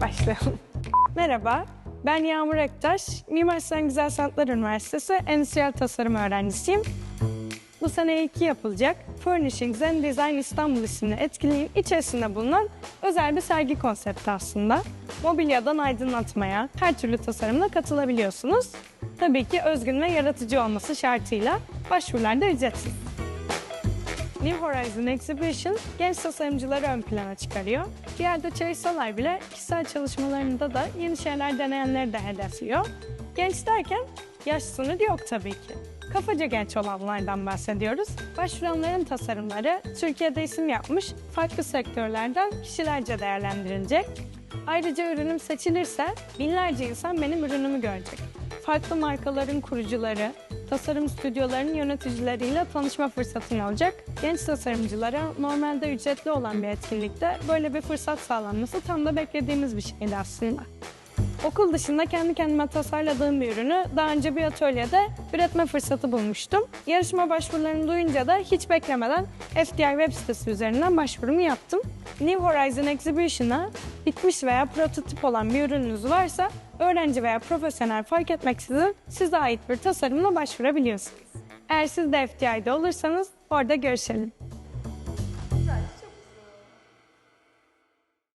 Başlayalım. Merhaba, ben Yağmur Ektaş. Mimar Sinan Güzel Sanatlar Üniversitesi Endüstriyel Tasarım öğrencisiyim. Bu sene iki yapılacak Furnishings and Design İstanbul isimli etkinliğin içerisinde bulunan özel bir sergi konsepti aslında. Mobilyadan aydınlatmaya, her türlü tasarımla katılabiliyorsunuz. Tabii ki özgün ve yaratıcı olması şartıyla başvurular da ücretsiz. New Horizon Exhibition genç tasarımcıları ön plana çıkarıyor. Bir yerde çalışsalar bile kişisel çalışmalarında da yeni şeyler deneyenleri de hedefliyor. Genç derken yaş sınırı yok tabii ki. Kafaca genç olanlardan bahsediyoruz. Başvuranların tasarımları Türkiye'de isim yapmış farklı sektörlerden kişilerce değerlendirilecek. Ayrıca ürünüm seçilirse binlerce insan benim ürünümü görecek. Farklı markaların kurucuları, tasarım stüdyolarının yöneticileriyle tanışma fırsatın olacak. Genç tasarımcılara normalde ücretli olan bir etkinlikte böyle bir fırsat sağlanması tam da beklediğimiz bir şeydi aslında. Okul dışında kendi kendime tasarladığım bir ürünü daha önce bir atölyede üretme fırsatı bulmuştum. Yarışma başvurularını duyunca da hiç beklemeden FDI web sitesi üzerinden başvurumu yaptım. New Horizon Exhibition'a bitmiş veya prototip olan bir ürününüz varsa öğrenci veya profesyonel fark etmeksizin size ait bir tasarımla başvurabiliyorsunuz. Eğer siz de FDI'de olursanız orada görüşelim.